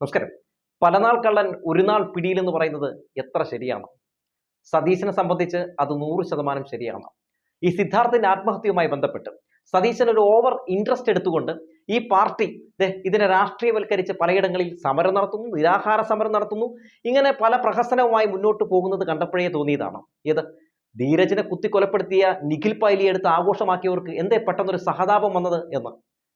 നമസ്കാരം. പലനാൾ കള്ളൻ ഒരു നാൾ പിടിയിലെന്ന് പറയുന്നത് എത്ര ശരിയാണ്? സതീശനെ സംബന്ധിച്ച് അത് നൂറ് ശതമാനം ശരിയാണ്. ഈ സിദ്ധാർത്ഥിന്റെ ആത്മഹത്യയുമായി ബന്ധപ്പെട്ട് സതീശൻ ഒരു ഓവർ ഇൻട്രസ്റ്റ് എടുത്തുകൊണ്ട് ഈ പാർട്ടി ഇതിനെ രാഷ്ട്രീയവൽക്കരിച്ച് പലയിടങ്ങളിൽ സമരം നടത്തുന്നു നിരാഹാര സമരം നടത്തുന്നു ഇങ്ങനെ പല പ്രഹസനവുമായി മുന്നോട്ട് പോകുന്നത് കണ്ടപ്പോഴേ തോന്നിയതാണ്. ഏത്? ധീരജിനെ കുത്തിക്കൊലപ്പെടുത്തിയ നിഖിൽ പൈലി എടുത്ത് ആഘോഷമാക്കിയവർക്ക് എന്തേ പെട്ടെന്നൊരു സഹതാപം വന്നത് എന്ന്.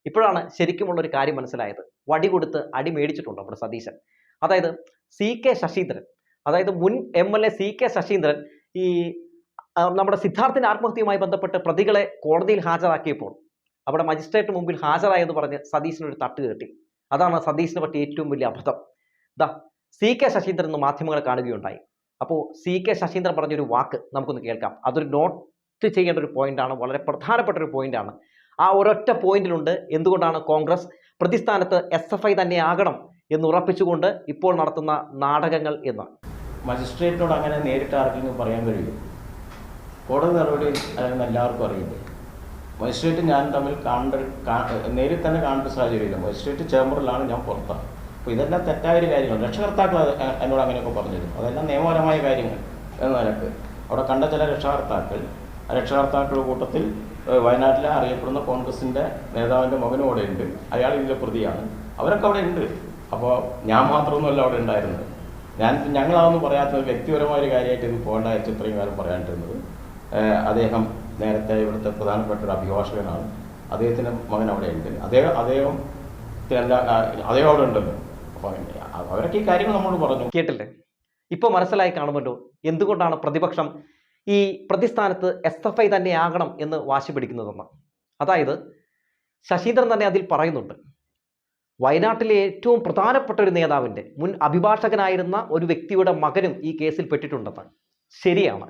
ഇപ്പോഴാണ് ശരിക്കുമുള്ള ഒരു കാര്യം മനസ്സിലായത്. വടി കൊടുത്ത് അടി മേടിച്ചിട്ടുണ്ട് നമ്മുടെ സതീശൻ. അതായത് സി കെ ശശീന്ദ്രൻ അതായത് മുൻ M L A C K Saseendran ഈ നമ്മുടെ സിദ്ധാർത്ഥിന്റെ ആത്മഹത്യയുമായി ബന്ധപ്പെട്ട് പ്രതികളെ കോടതിയിൽ ഹാജരാക്കിയപ്പോൾ അവിടെ മജിസ്ട്രേറ്റ് മുമ്പിൽ ഹാജരായെന്ന് പറഞ്ഞ് സതീശനൊരു തട്ട് കെട്ടി. അതാണ് സതീശന് പറ്റിയ ഏറ്റവും വലിയ അബദ്ധം. ദാ സി കെ ശശീന്ദ്രൻ എന്ന് മാധ്യമങ്ങളെ കാണുകയുണ്ടായി. അപ്പോൾ സി കെ ശശീന്ദ്രൻ പറഞ്ഞൊരു വാക്ക് നമുക്കൊന്ന് കേൾക്കാം. അതൊരു നോട്ട് ചെയ്യേണ്ട ഒരു പോയിന്റാണ് വളരെ പ്രധാനപ്പെട്ട ഒരു പോയിന്റാണ് ആ ഒരൊറ്റ പോയിന്റിലുണ്ട് എന്തുകൊണ്ടാണ് കോൺഗ്രസ്? പ്രതിസ്ഥാനത്ത് എസ് എഫ് ഐ തന്നെ ആകണം എന്ന് ഉറപ്പിച്ചുകൊണ്ട് ഇപ്പോൾ നടത്തുന്ന നാടകങ്ങൾ എന്ന്. മജിസ്ട്രേറ്റിനോട് അങ്ങനെ നേരിട്ട് ആർക്കെങ്കിലും പറയാൻ കഴിയും കോടതി നടപടി അതെന്ന് എല്ലാവർക്കും അറിയില്ലേ? മജിസ്ട്രേറ്റ് ഞാൻ തമ്മിൽ കാണേണ്ട നേരിട്ട് തന്നെ കാണേണ്ട സാഹചര്യമില്ല. മജിസ്ട്രേറ്റ് ചേംബറിലാണ് ഞാൻ പുറത്താണ് അപ്പോൾ ഇതെല്ലാം തെറ്റായ ഒരു കാര്യങ്ങൾ രക്ഷകർത്താക്കൾ എന്നോട് അങ്ങനെയൊക്കെ പറഞ്ഞിരുന്നു. അതെല്ലാം നിയമപരമായ കാര്യങ്ങൾ എന്ന നിലയ്ക്ക്. അവിടെ കണ്ട ചില രക്ഷകർത്താക്കൾ രക്ഷകർത്താക്കളുടെ കൂട്ടത്തിൽ വയനാട്ടിലെ അറിയപ്പെടുന്ന കോൺഗ്രസിന്റെ നേതാവിന്റെ മകനും അവിടെ ഉണ്ട്. അയാൾ ഇതിലെ പ്രതിയാണ്. അവരൊക്കെ അവിടെ ഉണ്ട്. അപ്പോൾ ഞാൻ മാത്രമൊന്നുമല്ല അവിടെ ഉണ്ടായിരുന്നത്. ഞാൻ ഞങ്ങളാണെന്ന് പറയാത്തത് വ്യക്തിപരമായ ഒരു കാര്യമായിട്ട് ഇത് പോകേണ്ട ഇത്രയും കാലം പറയാനിട്ടിരുന്നത്. അദ്ദേഹം നേരത്തെ ഇവിടുത്തെ പ്രധാനപ്പെട്ട ഒരു അഭിഭാഷകനാണ്. അദ്ദേഹത്തിന്റെ മകൻ അവിടെ ഉണ്ട്. അദ്ദേഹം അദ്ദേഹം അദ്ദേഹം അവിടെ ഉണ്ടല്ലോ. അപ്പോൾ അവരൊക്കെ ഈ കാര്യങ്ങൾ നമ്മളോട് പറഞ്ഞു. കേട്ടില്ലേ? ഇപ്പോൾ മനസ്സിലായി കാണുമല്ലോ. എന്തുകൊണ്ടാണ് പ്രതിപക്ഷം ഈ പ്രതിസ്ഥാനത്ത് എസ് എഫ് ഐ തന്നെയാകണം എന്ന് വാശി പിടിക്കുന്നതെന്ന്. അതായത് ശശീന്ദ്രൻ തന്നെ അതിൽ പറയുന്നുണ്ട് വയനാട്ടിലെ ഏറ്റവും പ്രധാനപ്പെട്ട ഒരു നേതാവിന്റെ മുൻ അഭിഭാഷകനായിരുന്ന ഒരു വ്യക്തിയുടെ മകനും ഈ കേസിൽ പെട്ടിട്ടുണ്ടെന്ന്. ശരിയാണ്.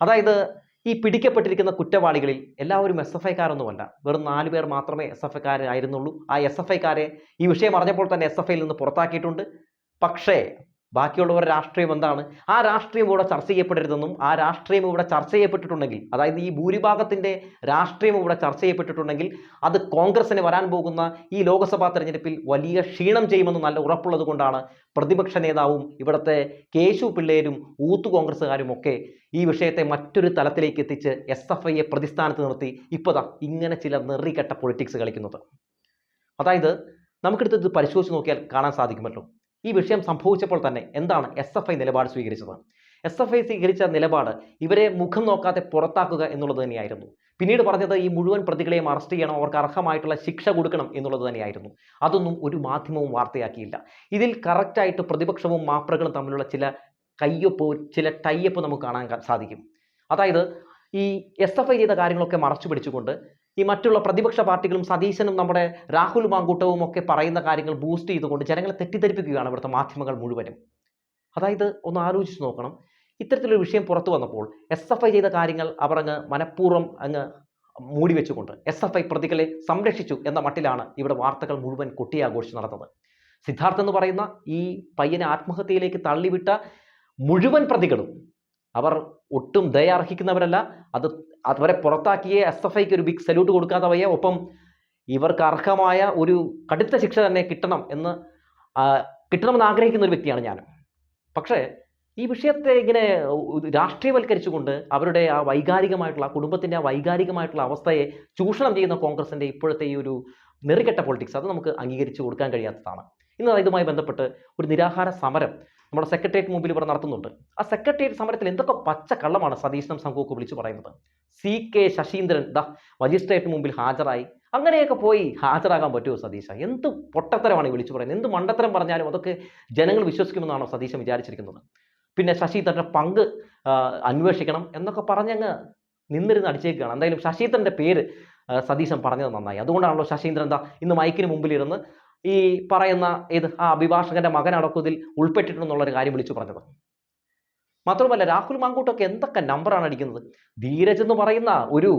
അതായത് ഈ പിടിക്കപ്പെട്ടിരിക്കുന്ന കുറ്റവാളികളിൽ എല്ലാവരും എസ് എഫ് ഐക്കാരൊന്നുമല്ല വെറും നാല് പേർ മാത്രമേ എസ് എഫ് ഐക്കാരായിരുന്നുള്ളൂ ആ എസ് എഫ് ഐക്കാരെ ഈ വിഷയം അറിഞ്ഞപ്പോൾ തന്നെ എസ് എഫ് ഐയിൽ നിന്ന് പുറത്താക്കിയിട്ടുണ്ട്. പക്ഷേ ബാക്കിയുള്ളവരുടെ രാഷ്ട്രീയം എന്താണ്? ആ രാഷ്ട്രീയം ഇവിടെ ചർച്ച ചെയ്യപ്പെടരുതെന്നും ആ രാഷ്ട്രീയം ഇവിടെ ചർച്ച ചെയ്യപ്പെട്ടിട്ടുണ്ടെങ്കിൽ അതായത് ഈ ഭൂരിഭാഗത്തിന്റെ രാഷ്ട്രീയം ഇവിടെ ചർച്ച ചെയ്യപ്പെട്ടിട്ടുണ്ടെങ്കിൽ അത് കോൺഗ്രസിന് വരാൻ പോകുന്ന ഈ ലോക്സഭാ തെരഞ്ഞെടുപ്പിൽ വലിയ ക്ഷീണം ചെയ്യുമെന്ന് നല്ല ഉറപ്പുള്ളത് കൊണ്ടാണ് പ്രതിപക്ഷ നേതാവും ഇവിടുത്തെ കേശു പിള്ളേരും ഊത്തു കോൺഗ്രസ്സുകാരും ഒക്കെ ഈ വിഷയത്തെ മറ്റൊരു തലത്തിലേക്ക് എത്തിച്ച് എസ് എഫ് ഐയെ പ്രതിസ്ഥാനത്ത് നിർത്തി. ഇപ്പോഴാ ഇങ്ങനെ ചില നെറികെട്ട പൊളിറ്റിക്സ് കളിക്കുന്നത്. അതായത് നമുക്കെടുത്ത് ഇത് പരിശോധിച്ച് നോക്കിയാൽ കാണാൻ സാധിക്കുമല്ലോ. ഈ വിഷയം സംഭവിച്ചപ്പോൾ തന്നെ എന്താണ് എസ് എഫ് ഐ നിലപാട് സ്വീകരിച്ചത്? എസ് എഫ് ഐ സ്വീകരിച്ച നിലപാട് ഇവരെ മുഖം നോക്കാതെ പുറത്താക്കുക എന്നുള്ളത് തന്നെയായിരുന്നു. പിന്നീട് പറഞ്ഞത് ഈ മുഴുവൻ പ്രതികളെയും അറസ്റ്റ് ചെയ്യണം അവർക്ക് അർഹമായിട്ടുള്ള ശിക്ഷ കൊടുക്കണം എന്നുള്ളത് തന്നെയായിരുന്നു. അതൊന്നും ഒരു മാധ്യമവും വാർത്തയാക്കിയില്ല. ഇതിൽ കറക്റ്റായിട്ട് പ്രതിപക്ഷവും മാപ്രകളും തമ്മിലുള്ള ചില കയ്യൊപ്പ് ചില ടൈയപ്പ് നമുക്ക് കാണാൻ സാധിക്കും. അതായത് ഈ എസ് എഫ് ഐ ചെയ്ത കാര്യങ്ങളൊക്കെ മറച്ചു പിടിച്ചുകൊണ്ട് ഈ മറ്റുള്ള പ്രതിപക്ഷ പാർട്ടികളും സതീശനും നമ്മുടെ രാഹുൽ മാങ്കൂട്ടവും ഒക്കെ പറയുന്ന കാര്യങ്ങൾ ബൂസ്റ്റ് ചെയ്തുകൊണ്ട് ജനങ്ങളെ തെറ്റിദ്ധരിപ്പിക്കുകയാണ് ഇവിടുത്തെ മാധ്യമങ്ങൾ മുഴുവനും. അതായത് ഒന്ന് ആലോചിച്ച് നോക്കണം. ഇത്തരത്തിലൊരു വിഷയം പുറത്തു വന്നപ്പോൾ എസ് എഫ് ഐ ചെയ്ത കാര്യങ്ങൾ അവർ അങ്ങ് മനഃപൂർവം അങ്ങ് മൂടി വെച്ചുകൊണ്ട് എസ് എഫ് ഐ പ്രതികളെ സംരക്ഷിച്ചു എന്ന മട്ടിലാണ് ഇവിടെ വാർത്തകൾ മുഴുവൻ കൊട്ടിയാഘോഷിച്ച് നടന്നത്. സിദ്ധാർത്ഥ് എന്ന് പറയുന്ന ഈ പയ്യനെ ആത്മഹത്യയിലേക്ക് തള്ളിവിട്ട മുഴുവൻ പ്രതികളും അവർ ഒട്ടും ദയ അർഹിക്കുന്നവരല്ല അത് അവരെ പുറത്താക്കിയ എസ് എഫ് ഐക്ക് ഒരു ബിഗ് സല്യൂട്ട് കൊടുക്കാത്തവയെ ഒപ്പം ഇവർക്ക് അർഹമായ ഒരു കടുത്ത ശിക്ഷ തന്നെ കിട്ടണം എന്ന് കിട്ടണമെന്ന് ആഗ്രഹിക്കുന്ന ഒരു വ്യക്തിയാണ് ഞാൻ പക്ഷേ ഈ വിഷയത്തെ ഇങ്ങനെ രാഷ്ട്രീയവൽക്കരിച്ചുകൊണ്ട് അവരുടെ ആ വൈകാരികമായിട്ടുള്ള കുടുംബത്തിന്റെ ആ വൈകാരികമായിട്ടുള്ള അവസ്ഥയെ ചൂഷണം ചെയ്യുന്ന കോൺഗ്രസിന്റെ ഇപ്പോഴത്തെ ഈ ഒരു നെറികെട്ട പൊളിറ്റിക്സ് അത് നമുക്ക് അംഗീകരിച്ചു കൊടുക്കാൻ കഴിയാത്തതാണ്. ഇന്ന് ഇതുമായി ബന്ധപ്പെട്ട് ഒരു നിരാഹാര സമരം നമ്മുടെ സെക്രട്ടേറിയറ്റ് മുമ്പിൽ ഇവർ നടത്തുന്നുണ്ട്. ആ സെക്രട്ടേറിയറ്റ് സമരത്തിൽ എന്തൊക്കെ പച്ച കള്ളമാണ് സതീശനും സംഘമൊക്കെ വിളിച്ചു പറയുന്നത്? സി കെ ശശീന്ദ്രൻ ദാ മജിസ്ട്രേറ്റ് മുമ്പിൽ ഹാജരായി. അങ്ങനെയൊക്കെ പോയി ഹാജരാകാൻ പറ്റുമോ സതീശ? എന്ത് പൊട്ടത്തരമാണ് ഈ വിളിച്ചു പറയുന്നത്? എന്ത് മണ്ടത്തരം പറഞ്ഞാലും അതൊക്കെ ജനങ്ങൾ വിശ്വസിക്കുമെന്നാണോ സതീശൻ വിചാരിച്ചിരിക്കുന്നത്? പിന്നെ ശശീന്ദ്രന്റെ പങ്ക് അന്വേഷിക്കണം എന്നൊക്കെ പറഞ്ഞങ്ങ് നിന്നിരുന്ന് അടിച്ചേക്കുകയാണ് എന്തായാലും ശശീന്ദ്രന്റെ പേര് സതീശൻ പറഞ്ഞത് നന്നായി. അതുകൊണ്ടാണല്ലോ ശശീന്ദ്രൻ എന്താ ഇന്ന് മൈക്കിന് മുമ്പിലിരുന്ന് ഈ പറയുന്ന ഇത് ആ അഭിഭാഷകന്റെ മകൻ മകനടക്കം ഇതിൽ ഉൾപ്പെട്ടിട്ടുണ്ടെന്നുള്ളൊരു കാര്യം വിളിച്ചു പറഞ്ഞത്. മാത്രമല്ല രാഹുൽ മാങ്കൂട്ടൊക്കെ എന്തൊക്കെ നമ്പറാണ് അടിക്കുന്നത്? ധീരജ് എന്ന് പറയുന്ന ഒരു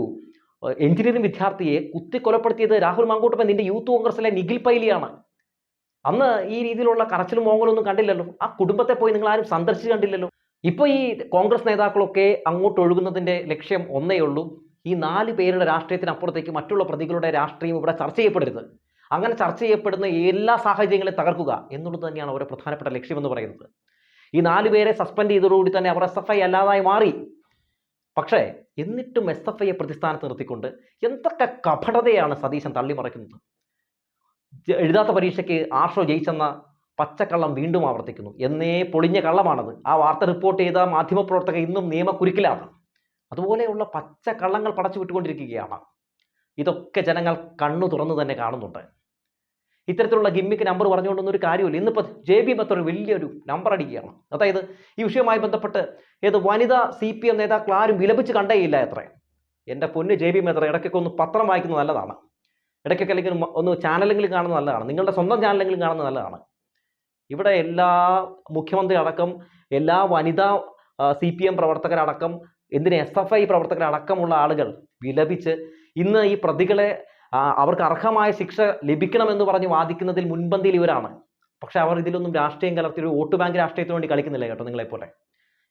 എഞ്ചിനീയറിംഗ് വിദ്യാർത്ഥിയെ കുത്തിക്കൊലപ്പെടുത്തിയത് രാഹുൽ മാങ്കൂട്ടപ്പൻ നിന്റെ യൂത്ത് കോൺഗ്രസിലെ നിഖിൽ പൈലിയാണ്. അന്ന് ഈ രീതിയിലുള്ള കറച്ചിലും മോങ്ങലൊന്നും കണ്ടില്ലല്ലോ. ആ കുടുംബത്തെ പോയി നിങ്ങൾ ആരും സന്ദർശിച്ച് കണ്ടില്ലല്ലോ. ഇപ്പോൾ ഈ കോൺഗ്രസ് നേതാക്കളൊക്കെ അങ്ങോട്ട് ഒഴുകുന്നതിന്റെ ലക്ഷ്യം ഒന്നേ ഉള്ളൂ. ഈ നാല് പേരുടെ രാഷ്ട്രീയത്തിനപ്പുറത്തേക്ക് മറ്റുള്ള പ്രതികളുടെ രാഷ്ട്രീയം ഇവിടെ ചർച്ച ചെയ്യപ്പെടരുത്. അങ്ങനെ ചർച്ച ചെയ്യപ്പെടുന്ന എല്ലാ സാഹചര്യങ്ങളെ തകർക്കുക എന്നുള്ളത് തന്നെയാണ് അവരുടെ പ്രധാനപ്പെട്ട ലക്ഷ്യമെന്ന് പറയുന്നത്. ഈ നാലു പേരെ സസ്പെൻഡ് ചെയ്തതോടുകൂടി തന്നെ അവർ എസ് എഫ് ഐ അല്ലാതായി മാറി. പക്ഷേ എന്നിട്ടും എസ് എഫ് ഐയെ പ്രതിസ്ഥാനത്ത് നിർത്തിക്കൊണ്ട് എന്തൊക്കെ കപടതയാണ് സതീശൻ തള്ളിമറിക്കുന്നത്? എഴുതാത്ത പരീക്ഷയ്ക്ക് ആർഷോ ജയിച്ചെന്ന പച്ചക്കള്ളം വീണ്ടും ആവർത്തിക്കുന്നു. എന്നേ പൊളിഞ്ഞ കള്ളമാണത്. ആ വാർത്ത റിപ്പോർട്ട് ചെയ്ത മാധ്യമപ്രവർത്തകർ ഇന്നും നിയമക്കുരുക്കിലാണ്. അതുപോലെയുള്ള പച്ചക്കള്ളങ്ങൾ പടച്ചു വിട്ടുകൊണ്ടിരിക്കുകയാണ് ഇതൊക്കെ ജനങ്ങൾ കണ്ണു തുറന്നു തന്നെ കാണുന്നുണ്ട്. ഇത്തരത്തിലുള്ള ഗിമ്മിക്ക് നമ്പർ പറഞ്ഞുകൊണ്ടൊന്നും ഒരു കാര്യമില്ല ഇന്നിപ്പോൾ ജെ ബി ബത്തർ വലിയൊരു നമ്പർ അടിക്കുകയാണ്. അതായത് ഈ വിഷയവുമായി ബന്ധപ്പെട്ട് ഏത് വനിതാ സി പി എം നേതാക്കൾ ആരും വിലപിച്ച് കണ്ടേയില്ല എത്ര എന്റെ പൊന്ന് ജെ ബി മെത്തർ ഇടയ്ക്കൊക്കെ ഒന്ന് പത്രം വായിക്കുന്നത് നല്ലതാണ്. ഇടയ്ക്കൊക്കെ അല്ലെങ്കിൽ ഒന്ന് ചാനലെങ്കിലും കാണുന്നത് നല്ലതാണ്. നിങ്ങളുടെ സ്വന്തം ചാനലെങ്കിലും കാണുന്നത് നല്ലതാണ്. ഇവിടെ എല്ലാ മുഖ്യമന്ത്രി അടക്കം എല്ലാ വനിതാ സി പി എം പ്രവർത്തകരടക്കം എന്തിന് എസ് എഫ് ഐ പ്രവർത്തകരടക്കമുള്ള ആളുകൾ വിലപിച്ച് ഇന്ന് ഈ പ്രതികളെ അവർക്ക് അർഹമായ ശിക്ഷ ലഭിക്കണമെന്ന് പറഞ്ഞ് വാദിക്കുന്നതിൽ മുൻപന്തിയിൽ ഇവരാണ്. പക്ഷെ അവർ ഇതിലൊന്നും രാഷ്ട്രീയം കലർത്തി ഒരു വോട്ട് ബാങ്ക് രാഷ്ട്രീയത്തിന് വേണ്ടി കളിക്കുന്നില്ല കേട്ടോ നിങ്ങളെപ്പോലെ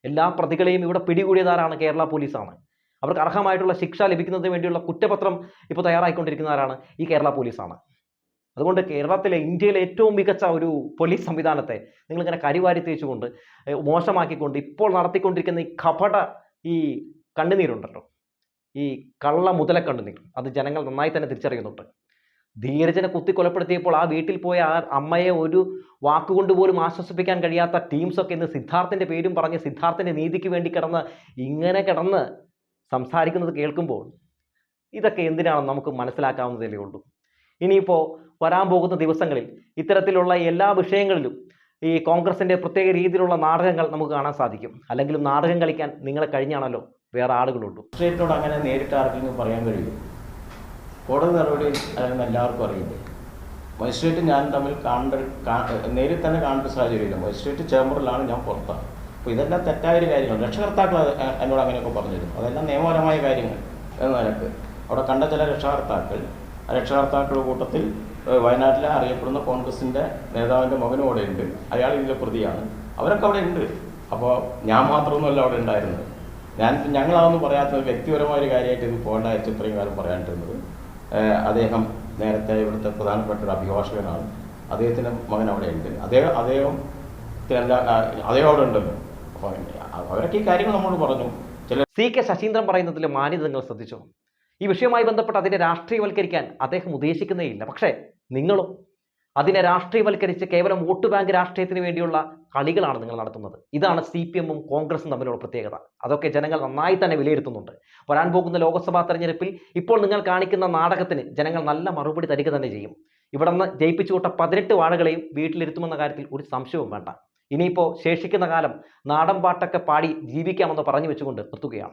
എല്ലാ പ്രതികളെയും ഇവിടെ പിടികൂടിയതാരാണ് കേരള പോലീസാണ്. അവർക്ക് അർഹമായിട്ടുള്ള ശിക്ഷ ലഭിക്കുന്നതിന് വേണ്ടിയുള്ള കുറ്റപത്രം ഇപ്പോൾ തയ്യാറായിക്കൊണ്ടിരിക്കുന്നവരാണ് ഈ കേരള പോലീസാണ്. അതുകൊണ്ട് കേരളത്തിലെ ഇന്ത്യയിലെ ഏറ്റവും മികച്ച ഒരു പോലീസ് സംവിധാനത്തെ നിങ്ങളിങ്ങനെ കരിവാരി തേച്ചുകൊണ്ട് മോശമാക്കിക്കൊണ്ട് ഇപ്പോൾ നടത്തിക്കൊണ്ടിരിക്കുന്ന ഈ കപട ഈ കണ്ണുനീരുണ്ടല്ലോ. ഈ കള്ള മുതല കണ്ണുനീർ അത് ജനങ്ങൾ നന്നായി തന്നെ തിരിച്ചറിയുന്നുണ്ട്. ധീരജനെ കുത്തിക്കൊലപ്പെടുത്തിയപ്പോൾ ആ വീട്ടിൽ പോയ ആ അമ്മയെ ഒരു വാക്കുകൊണ്ട് പോലും ആശ്വസിപ്പിക്കാൻ കഴിയാത്ത ടീംസൊക്കെ ഇന്ന് സിദ്ധാർത്ഥിന്റെ പേരും പറഞ്ഞ് സിദ്ധാർത്ഥിന്റെ നീതിക്ക് വേണ്ടി കിടന്ന് ഇങ്ങനെ കിടന്ന് സംസാരിക്കുന്നത് കേൾക്കുമ്പോൾ ഇതൊക്കെ എന്തിനാണെന്ന് നമുക്ക് മനസ്സിലാക്കാവുന്നതേ ഉള്ളൂ. ഇനിയിപ്പോൾ വരാൻ പോകുന്ന ദിവസങ്ങളിൽ ഇത്തരത്തിലുള്ള എല്ലാ വിഷയങ്ങളിലും ഈ കോൺഗ്രസിന്റെ പ്രത്യേക രീതിയിലുള്ള നാടകങ്ങൾ നമുക്ക് കാണാൻ സാധിക്കും. അല്ലെങ്കിലും നാടകം കളിക്കാൻ നിങ്ങളെ കഴിഞ്ഞാണല്ലോ വേറെ ആളുകളുണ്ട്. മജിസ്ട്രേറ്റിനോട് അങ്ങനെ നേരിട്ട് ആർക്കെങ്കിലും പറയാൻ കഴിയും കോടതി നടപടി അതെന്ന് എല്ലാവർക്കും അറിയില്ലേ? മജിസ്ട്രേറ്റ് ഞാൻ തമ്മിൽ കാണേണ്ട നേരിൽ തന്നെ കാണേണ്ട സാഹചര്യമില്ല. മജിസ്ട്രേറ്റ് ചേംബറിലാണ് ഞാൻ പുറത്താണ് അപ്പോൾ ഇതെല്ലാം തെറ്റായ ഒരു കാര്യമാണ്. രക്ഷകർത്താക്കൾ എന്നോട് അങ്ങനെയൊക്കെ പറഞ്ഞിരുന്നു. അതെല്ലാം നിയമപരമായ കാര്യങ്ങൾ എന്ന നിലയ്ക്ക് അവിടെ കണ്ട ചില രക്ഷകർത്താക്കൾ രക്ഷകർത്താക്കളുടെ കൂട്ടത്തിൽ വയനാട്ടിലെ അറിയപ്പെടുന്ന കോൺഗ്രസിന്റെ നേതാവിന്റെ മകനും അവിടെ ഉണ്ട് അയാൾ ഇതിലെ പ്രതിയാണ്. അവരൊക്കെ അവിടെ ഉണ്ട്. അപ്പോൾ ഞാൻ മാത്രമൊന്നുമല്ല അവിടെ ഉണ്ടായിരുന്നത്. ഞാൻ ഞങ്ങളാണെന്ന് പറയാത്തത് വ്യക്തിപരമായ ഒരു കാര്യമായിട്ട് ഇത് പോകേണ്ട വെച്ച് ഇത്രയും കാലം പറയാണ്ടിരുന്നത് അദ്ദേഹം നേരത്തെ ഇവിടുത്തെ പ്രധാനപ്പെട്ട ഒരു അഭിഭാഷകനാണ്. അദ്ദേഹത്തിന്റെ മകൻ അവിടെയുണ്ട്. അദ്ദേഹം അദ്ദേഹം അദ്ദേഹം അവിടെ ഉണ്ടല്ലോ. അപ്പോൾ അവരൊക്കെ ഈ കാര്യങ്ങൾ നമ്മളോട് പറഞ്ഞു. ചില സി കെ ശശീന്ദ്രൻ പറയുന്നതിലെ മാന്യത നിങ്ങൾ ശ്രദ്ധിച്ചോ? ഈ വിഷയവുമായി ബന്ധപ്പെട്ട് അതിനെ രാഷ്ട്രീയവൽക്കരിക്കാൻ അദ്ദേഹം ഉദ്ദേശിക്കുന്നേയില്ല പക്ഷേ നിങ്ങളും അതിനെ രാഷ്ട്രീയവൽക്കരിച്ച് കേവലം വോട്ട് ബാങ്ക് രാഷ്ട്രീയത്തിന് വേണ്ടിയുള്ള കളികളാണ് നിങ്ങൾ നടത്തുന്നത്. ഇതാണ് സി പി എമ്മും കോൺഗ്രസും തമ്മിലുള്ള പ്രത്യേകത. അതൊക്കെ ജനങ്ങൾ നന്നായി തന്നെ വിലയിരുത്തുന്നുണ്ട്. വരാൻ പോകുന്ന ലോക്സഭാ തെരഞ്ഞെടുപ്പിൽ ഇപ്പോൾ നിങ്ങൾ കാണിക്കുന്ന നാടകത്തിന് ജനങ്ങൾ നല്ല മറുപടി തരിക തന്നെ ചെയ്യും. ഇവിടെ നിന്ന് ജയിപ്പിച്ചു വിട്ട പതിനെട്ട് വാഴകളെയും വീട്ടിലിരുത്തുമെന്ന കാര്യത്തിൽ ഒരു സംശയവും വേണ്ട. ഇനിയിപ്പോൾ ശേഷിക്കുന്ന കാലം നാടൻ പാട്ടൊക്കെ പാടി ജീവിക്കാമെന്ന് പറഞ്ഞു വെച്ചുകൊണ്ട് നിർത്തുകയാണ്.